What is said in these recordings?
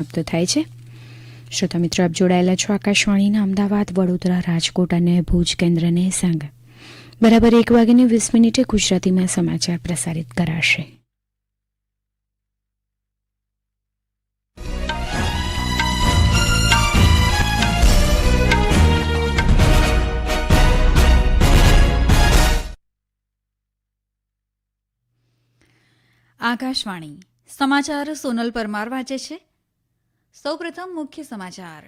સમાપ્ત થાય છે. શ્રોતા મિત્રો આપ જોડાયેલા છો આકાશવાણીના અમદાવાદ, વડોદરા, રાજકોટ અને ભુજ કેન્દ્રને સંગ. બરાબર એક વાગ્યાની વીસ મિનિટે ગુજરાતીમાં સમાચાર પ્રસારિત કરાશે. આકાશવાણી સમાચાર સોનલ પરમાર વાંચે છે. સૌપ્રથમ મુખ્ય સમાચાર.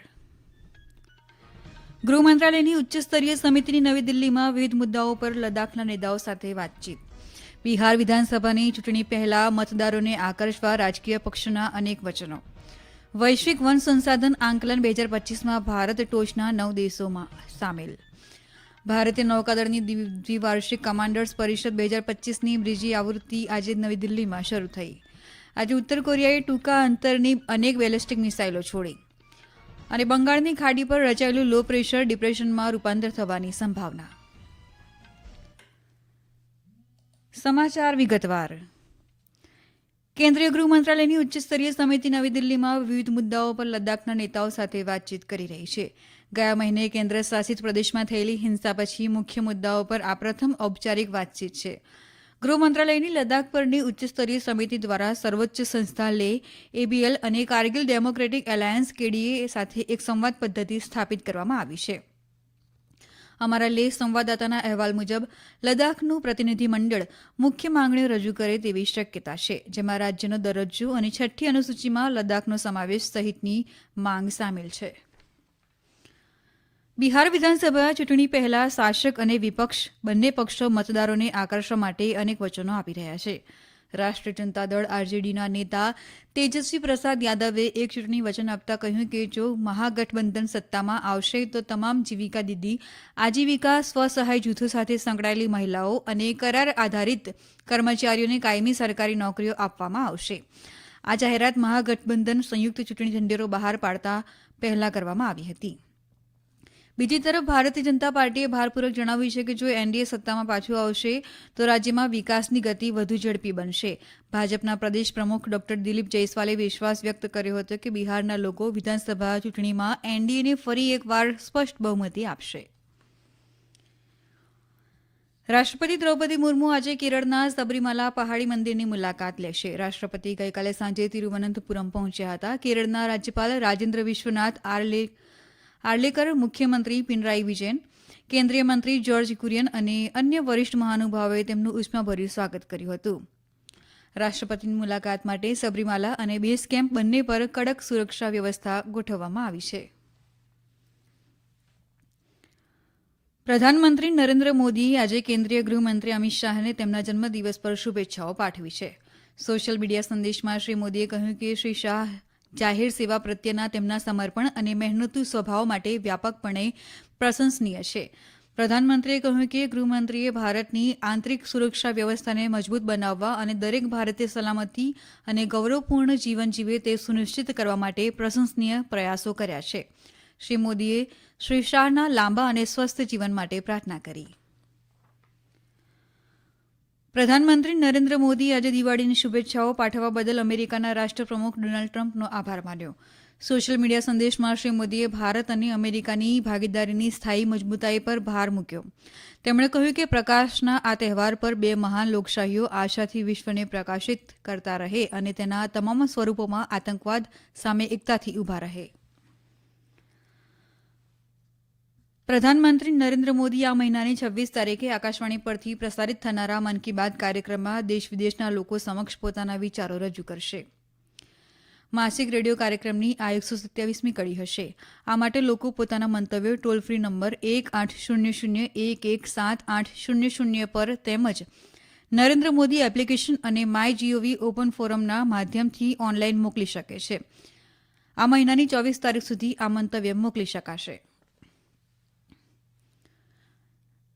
ગૃહ મંત્રાલયની ઉચ્ચસ્તરીય સમિતિની નવી દિલ્હીમાં વિવિધ મુદ્દાઓ પર લદ્દાખના નેતાઓ સાથે વાતચીત. બિહાર વિધાનસભાની ચૂંટણી પહેલા મતદારોને આકર્ષવા રાજકીય પક્ષોના અનેક વચનો. વૈશ્વિક વન સંસાધન આંકલન બે હજાર પચીસમાં ભારત ટોચના નવ દેશોમાં સામેલ. ભારતીય નૌકાદળની દ્વિવાર્ષિક કમાન્ડર્સ પરિષદ બે હજાર પચીસની બ્રિજી આવૃત્તિ આજે નવી દિલ્હીમાં શરૂ થઈ. આજે ઉત્તર કોરિયાએ ટૂંકા અંતરની અનેક બેલેસ્ટિક મિસાઇલો છોડી. અને બંગાળની ખાડી પર રચાયેલું લો પ્રેશર ડિપ્રેશનમાં રૂપાંતર થવાની સંભાવના. સમાચાર વિગતવાર. કેન્દ્રીય ગૃહ મંત્રાલયની ઉચ્ચસ્તરીય સમિતિ નવી દિલ્હીમાં વિવિધ મુદ્દાઓ પર લદ્દાખના નેતાઓ સાથે વાતચીત કરી રહી છે. ગયા મહિને કેન્દ્ર શાસિત પ્રદેશમાં થયેલી હિંસા પછી મુખ્ય મુદ્દાઓ પર આ પ્રથમ ઔપચારિક વાતચીત છે. ગૃહ મંત્રાલયની લદ્દાખ પરની ઉચ્ચસ્તરીય સમિતિ દ્વારા સર્વોચ્ચ સંસ્થા લે, એબીએલ અને કારગિલ ડેમોક્રેટિક એલાયન્સ કેડીએ સાથે એક સંવાદ પદ્ધતિ સ્થાપિત કરવામાં આવી છે. અમારા લેહ સંવાદદાતાના અહેવાલ મુજબ, લદ્દાખનું પ્રતિનિધિ મંડળ મુખ્ય માંગણીઓ રજૂ કરે તેવી શક્યતા છે, જેમાં રાજ્યનો દરજ્જો અને છઠ્ઠી અનુસૂચિમાં લદ્દાખનો સમાવેશ સહિતની માંગ સામેલ છે. બિહાર વિધાનસભા ચૂંટણી પહેલા શાસક અને વિપક્ષ બંને પક્ષો મતદારોને આકર્ષવા માટે અનેક વચનો આપી રહ્યા છે. રાષ્ટ્રીય જનતા દળ આરજેડીના નેતા તેજસ્વી પ્રસાદ યાદવે એક ચૂંટણી વચન આપતા કહ્યું કે જો મહાગઠબંધન સત્તામાં આવશે તો તમામ જીવિકા દીદી, આજીવિકા, સ્વસહાય જૂથો સાથે સંકળાયેલી મહિલાઓ અને કરાર આધારિત કર્મચારીઓને કાયમી સરકારી નોકરીઓ આપવામાં આવશે. આ જાહેરાત મહાગઠબંધન સંયુક્ત ચૂંટણી ઢંઢેરો બહાર પાડતા પહેલા કરવામાં આવી હતી. બીજી તરફ ભારતીય જનતા પાર્ટીએ ભારપૂર્વક જણાવ્યું છે કે જો એનડીએ સત્તામાં પાછું આવશે, તો રાજ્યમાં વિકાસની ગતિ વધુ ઝડપી બનશે. ભાજપના પ્રદેશ પ્રમુખ ડોક્ટર દિલીપ જયસ્વાલે વિશ્વાસ વ્યક્ત કર્યો હતો કે બિહારના લોકો વિધાનસભા ચૂંટણીમાં એનડીએને ફરી એકવાર સ્પષ્ટ બહુમતી આપશે. રાષ્ટ્રપતિ દ્રૌપદી મુર્મુ આજે કેરળના સબરીમાલા પહાડી મંદિરની મુલાકાત લેશે. રાષ્ટ્રપતિ ગઈકાલે સાંજે તિરુવનંતપુરમ પહોંચ્યા હતા. કેરળના રાજ્યપાલ રાજેન્દ્ર વિશ્વનાથ આર્લે આર્લેકર મુખ્યમંત્રી પિનરાઈ વિજયન કેન્દ્રીય મંત્રી જ્યોર્જ કુરિયન અને અન્ય વરિષ્ઠ મહાનુભાવોએ તેમનું ઉષ્માભર્યું સ્વાગત કર્યું હતું. રાષ્ટ્રપતિની મુલાકાત માટે સબરીમાલા અને બેઝ કેમ્પ બંને પર કડક સુરક્ષા વ્યવસ્થા ગોઠવવામાં આવી છે. પ્રધાનમંત્રી નરેન્દ્ર મોદીએ આજે કેન્દ્રીય ગૃહમંત્રી અમિત શાહને તેમના જન્મદિવસ પર શુભેચ્છાઓ પાઠવી છે. સોશિયલ મીડિયા સંદેશમાં શ્રી મોદીએ કહ્યું કે શ્રી શાહ જાહેર સેવા પ્રત્યેના તેમના સમર્પણ અને મહેનતુ સ્વભાવ માટે વ્યાપકપણે પ્રશંસનીય છે. પ્રધાનમંત્રીએ કહ્યું કે ગૃહમંત્રીએ ભારતની આંતરિક સુરક્ષા વ્યવસ્થાને મજબૂત બનાવવા અને દરેક ભારતીય સલામતી અને ગૌરવપૂર્ણ જીવન જીવે તે સુનિશ્ચિત કરવા માટે પ્રશંસનીય પ્રયાસો કર્યા છે. શ્રી મોદીએ શ્રી શાહના લાંબા અને સ્વસ્થ જીવન માટે પ્રાર્થના કરી. પ્રધાનમંત્રી નરેન્દ્ર મોદીએ આજે દિવાળીની શુભેચ્છાઓ પાઠવવા બદલ અમેરિકાના રાષ્ટ્રપ્રમુખ ડોનાલ્ડ ટ્રમ્પનો આભાર માન્યો. સોશિયલ મીડિયા સંદેશમાં શ્રી મોદીએ ભારત અને અમેરિકાની ભાગીદારીની સ્થાયી મજબૂતાઈ પર ભાર મૂક્યો. તેમણે કહ્યું કે પ્રકાશના આ તહેવાર પર બે મહાન લોકશાહીઓ આશાથી વિશ્વને પ્રકાશિત કરતા રહે અને તેના તમામ સ્વરૂપોમાં આતંકવાદ સામે એકતાથી ઊભા રહે. પ્રધાનમંત્રી નરેન્દ્ર મોદી આ મહિનાની છવ્વીસ તારીખે આકાશવાણી પરથી પ્રસારિત થનારા મન કી બાત કાર્યક્રમમાં દેશ વિદેશના લોકો સમક્ષ પોતાના વિચારો રજૂ કરશે. માસિક રેડિયો કાર્યક્રમની આ એકસો સત્યાવીસમી કડી હશે. આ માટે લોકો પોતાના મંતવ્યો ટોલ ફ્રી નંબર એક આઠ શૂન્ય શૂન્ય એક એક સાત આઠ શૂન્ય શૂન્ય પર તેમજ નરેન્દ્ર મોદી એપ્લિકેશન અને માય જીઓવી ઓપન ફોરમના માધ્યમથી ઓનલાઈન મોકલી શકે છે. આ મહિનાની ચોવીસ તારીખ સુધી આ મંતવ્ય મોકલી શકાશે.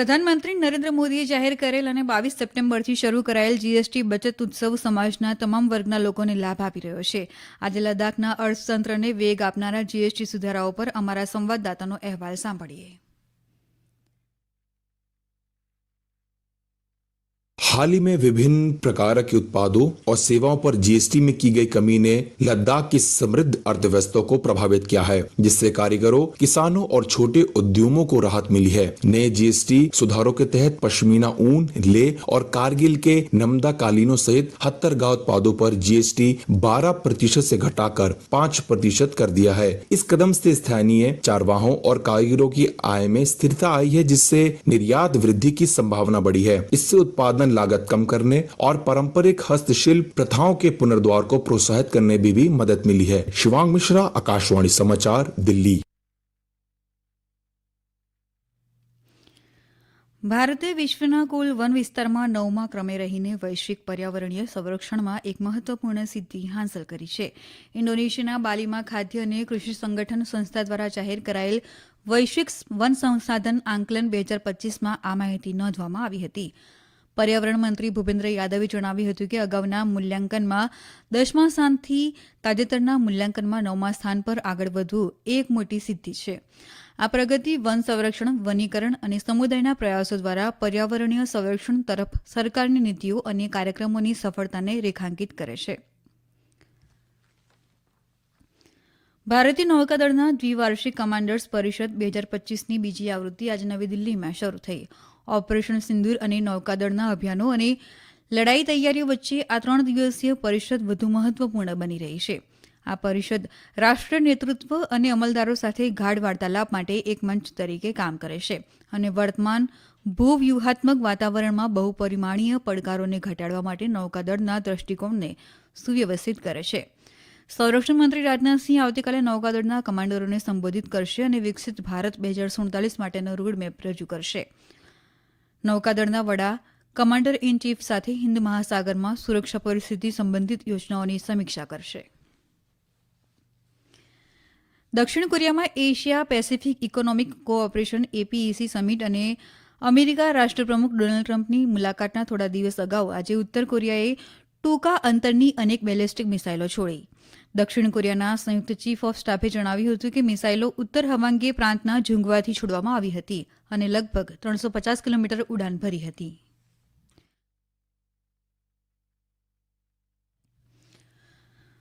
પ્રધાનમંત્રી નરેન્દ્ર મોદીએ જાહેર કરેલ અને બાવીસ સપ્ટેમ્બરથી શરૂ કરાયેલ જીએસટી બચત ઉત્સવ સમાજના તમામ વર્ગના લોકોને લાભ આપી રહ્યો છે. આજે લદ્દાખના અર્થતંત્રને વેગ આપનારા જીએસટી સુધારાઓ પર અમારા સંવાદદાતાનો અહેવાલ સાંભળીએ. हाल ही में विभिन्न प्रकार के उत्पादों और सेवाओं पर जीएसटी में की गई कमी ने लद्दाख की समृद्ध अर्थव्यवस्था को प्रभावित किया है, जिससे कारीगरों, किसानों और छोटे उद्यमों को राहत मिली है। नए जीएसटी सुधारों के तहत पश्मीना ऊन, ले और कारगिल के नमदा कालीनों सहित हत्तरगाह उत्पादों पर जीएसटी 12 प्रतिशत से घटाकर 5 प्रतिशत कर दिया है। इस कदम से स्थानीय चारवाहों और कारीगरों की आय में स्थिरता आई है, जिससे निर्यात वृद्धि की संभावना बढ़ी है। इससे उत्पादन लागत कम करने और पारंपरिक हस्तशिल्प प्रथाओं के पुनर्द्वार को प्रोत्साहित करने में भी मदद मिली है शिवांग मिश्रा आकाशवाणी समाचार दिल्ली ભારતે વિશ્વના કુલ વન વિસ્તારમાં નવમા ક્રમે રહીને વૈશ્વિક પર્યાવરણીય સંરક્ષણમાં એક મહત્વપૂર્ણ સિદ્ધિ હાંસલ કરી છે ઇન્ડોનેશિયાના બાલીમાં ખાદ્ય અને કૃષિ સંગઠન સંસ્થા દ્વારા જાહેર કરાયેલ વૈશ્વિક વન સંસાધન આંકલન બે હજાર પચીસમાં આ માહિતી નોંધવામાં આવી હતી પર્યાવરણ મંત્રી ભૂપેન્દ્ર યાદવે જણાવ્યું હતું કે અગાઉના મૂલ્યાંકનમાં દસમા સ્થાનથી તાજેતરના મૂલ્યાંકનમાં નવમા સ્થાન પર આગળ વધવું એક મોટી સિદ્ધિ છે. આ પ્રગતિ વન સંરક્ષણ, વનીકરણ અને સમુદાયના પ્રયાસો દ્વારા પર્યાવરણીય સંરક્ષણ તરફ સરકારની નીતિઓ અને કાર્યક્રમોની સફળતાને રેખાંકિત કરે છે. ભારતીય નૌકાદળના દ્વિવાર્ષિક કમાન્ડર્સ પરિષદ બે હજાર પચીસની બીજી આવૃત્તિ આજે નવી દિલ્હીમાં શરૂ થઈ. ઓપરેશન સિંદૂર અને નૌકાદળના અભિયાનો અને લડાઈ તૈયારીઓ વચ્ચે આ ત્રણ દિવસીય પરિષદ વધુ મહત્વપૂર્ણ બની રહી છે. આ પરિષદ રાષ્ટ્રીય નેતૃત્વ અને અમલદારો સાથે ગાઢ વાર્તાલાપ માટે એક મંચ તરીકે કામ કરે છે અને વર્તમાન ભૂવ્યૂહાત્મક વાતાવરણમાં બહુપરિમાણીય પડકારોને ઘટાડવા માટે નૌકાદળના દ્રષ્ટિકોણને સુવ્યવસ્થિત કરે છે. સંરક્ષણ મંત્રી રાજનાથસિંહ આવતીકાલે નૌકાદળના કમાન્ડરોને સંબોધિત કરશે અને વિકસિત ભારત બે હજાર સુડતાલીસ માટેનો રોડમેપ રજૂ કરશે. નૌકાદળના વડા કમાન્ડર ઇન ચીફ સાથે હિન્દ મહાસાગરમાં સુરક્ષા પરિસ્થિતિ સંબંધિત યોજનાઓની સમીક્ષા કરશે. દક્ષિણ કોરિયામાં Asia Pacific economic cooperation APEC summit અને અમેરિકા રાષ્ટ્રપ્રમુખ ડોનાલ્ડ ટ્રમ્પની મુલાકાતના થોડા દિવસ અગાઉ આજે ઉત્તર કોરિયાએ ટૂંકા અંતરની અનેક બેલેસ્ટિક મિસાઇલો છોડી. દક્ષિણ કોરિયાના સંયુક્ત ચીફ ઓફ સ્ટાફે જણાવ્યું હતું કે મિસાઇલો ઉત્તર હવાંગી પ્રાંતના ઝુંગવાથી છોડવામાં આવી હતી અને લગભગ ત્રણસો પચાસ કિલોમીટર ઉડાન ભરી હતી.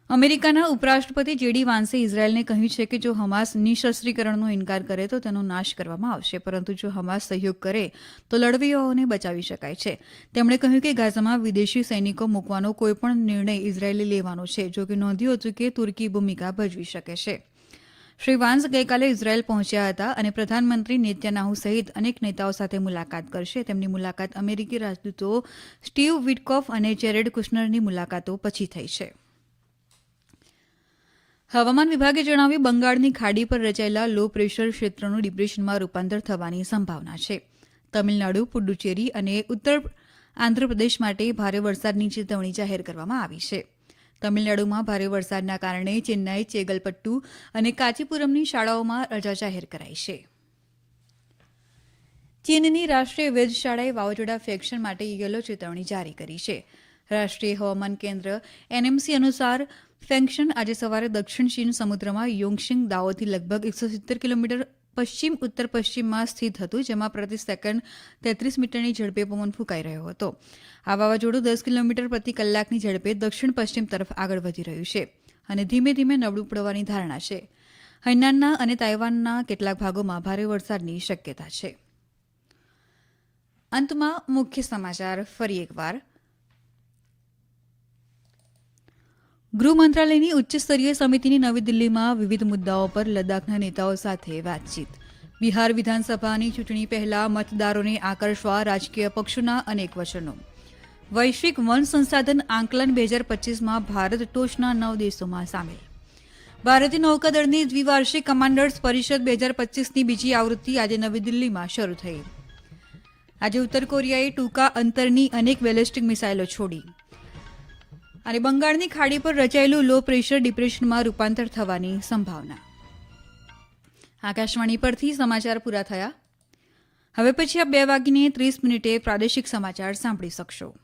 અમેરિકાના ઉપરાષ્ટ્રપતિ જેડી વાન્સે ઇઝરાયેલને કહ્યું છે કે જો હમાસ નિશસ્ત્રીકરણનો ઇનકાર કરે તો તેનો નાશ કરવામાં આવશે. પરંતુ જો હમાસ સહયોગ કરે તો લડવૈયાઓને બચાવી શકાય છે. તેમણે કહ્યું કે ગાઝામાં વિદેશી સૈનિકો મૂકવાનો કોઈપણ નિર્ણય ઇઝરાયેલે લેવાનો છે, જો કે નોંધ્યું હતું કે તુર્કી ભૂમિકા ભજવી શકે છે. શ્રી વાન્સ ગઈકાલે ઇઝરાયેલ પહોંચ્યા હતા અને પ્રધાનમંત્રી નેત્યાનાહુ સહિત અનેક નેતાઓ સાથે મુલાકાત કરશે. તેમની મુલાકાત અમેરિકી રાજદૂતો સ્ટીવ વિટકોફ અને જેરેડ કુશનરની મુલાકાતો પછી થઈ છે. હવામાન વિભાગે જણાવ્યું, બંગાળની ખાડી પર રચાયેલા લો પ્રેશર ક્ષેત્રનું ડિપ્રેશનમાં રૂપાંતર થવાની સંભાવના છે. તમિલનાડુ, પુડુચેરી અને ઉત્તર આંધ્રપ્રદેશ માટે ભારે વરસાદની ચેતવણી જાહેર કરવામાં આવી છે. તમિલનાડુમાં ભારે વરસાદના કારણે ચેન્નાઈ, ચેગલપટ્ટુ અને કાચીપુરમની શાળાઓમાં રજા જાહેર કરાઈ છે. ચીનની રાષ્ટ્રીય વેધશાળાએ વાવાઝોડા ફેક્શન માટે યલો ચેતવણી જારી કરી છે. રાષ્ટ્રીય હવામાન કેન્દ્ર એનએમસી અનુસાર ફેંક્શન આજે સવારે દક્ષિણ ચીન સમુદ્રમાં યોંગશિંગ દાઓથી લગભગ એકસો સિત્તેર કિલોમીટર પશ્ચિમ, ઉત્તર પશ્ચિમમાં સ્થિત હતું, જેમાં પ્રતિ સેકન્ડ તેત્રીસ મીટરની ઝડપે પવન ફૂંકાઈ રહ્યો હતો. આ વાવાઝોડું દસ કિલોમીટર પ્રતિ કલાકની ઝડપે દક્ષિણ પશ્ચિમ તરફ આગળ વધી રહ્યું છે અને ધીમે ધીમે નબળું પડવાની ધારણા છે. હૈનાનના અને તાઇવાનના કેટલાક ભાગોમાં ભારે વરસાદની શક્યતા છે. અંતમાં મુખ્ય સમાચાર ફરી એકવાર. ગૃહ મંત્રાલયની ઉચ્ચસ્તરીય સમિતિની નવી દિલ્હીમાં વિવિધ મુદ્દાઓ પર લદ્દાખના નેતાઓ સાથે વાતચીત. બિહાર વિધાનસભાની ચૂંટણી પહેલા મતદારોને આકર્ષવા રાજકીય પક્ષોના અનેક વચનો. વૈશ્વિક વન સંસાધન આંકલન બે હજાર પચીસમાં ભારત ટોચના નવ દેશોમાં સામેલ. ભારતીય નૌકાદળની દ્વિવાર્ષિક કમાન્ડર્સ પરિષદ બે હજાર પચીસની બીજી આવૃત્તિ આજે નવી દિલ્હીમાં શરૂ થઈ. આજે ઉત્તર કોરિયાએ ટૂંકા અંતરની અનેક બેલેસ્ટિક મિસાઇલો છોડી. અને બંગાળની ખાડી પર રચાયેલું લો પ્રેશર ડિપ્રેશનમાં રૂપાંતર થવાની સંભાવના. આકાશવાણી પરથી સમાચાર પૂરા થયા. હવે પછી આ બે વાગીને ત્રીસ મિનિટે પ્રાદેશિક સમાચાર સાંભળી શકશો.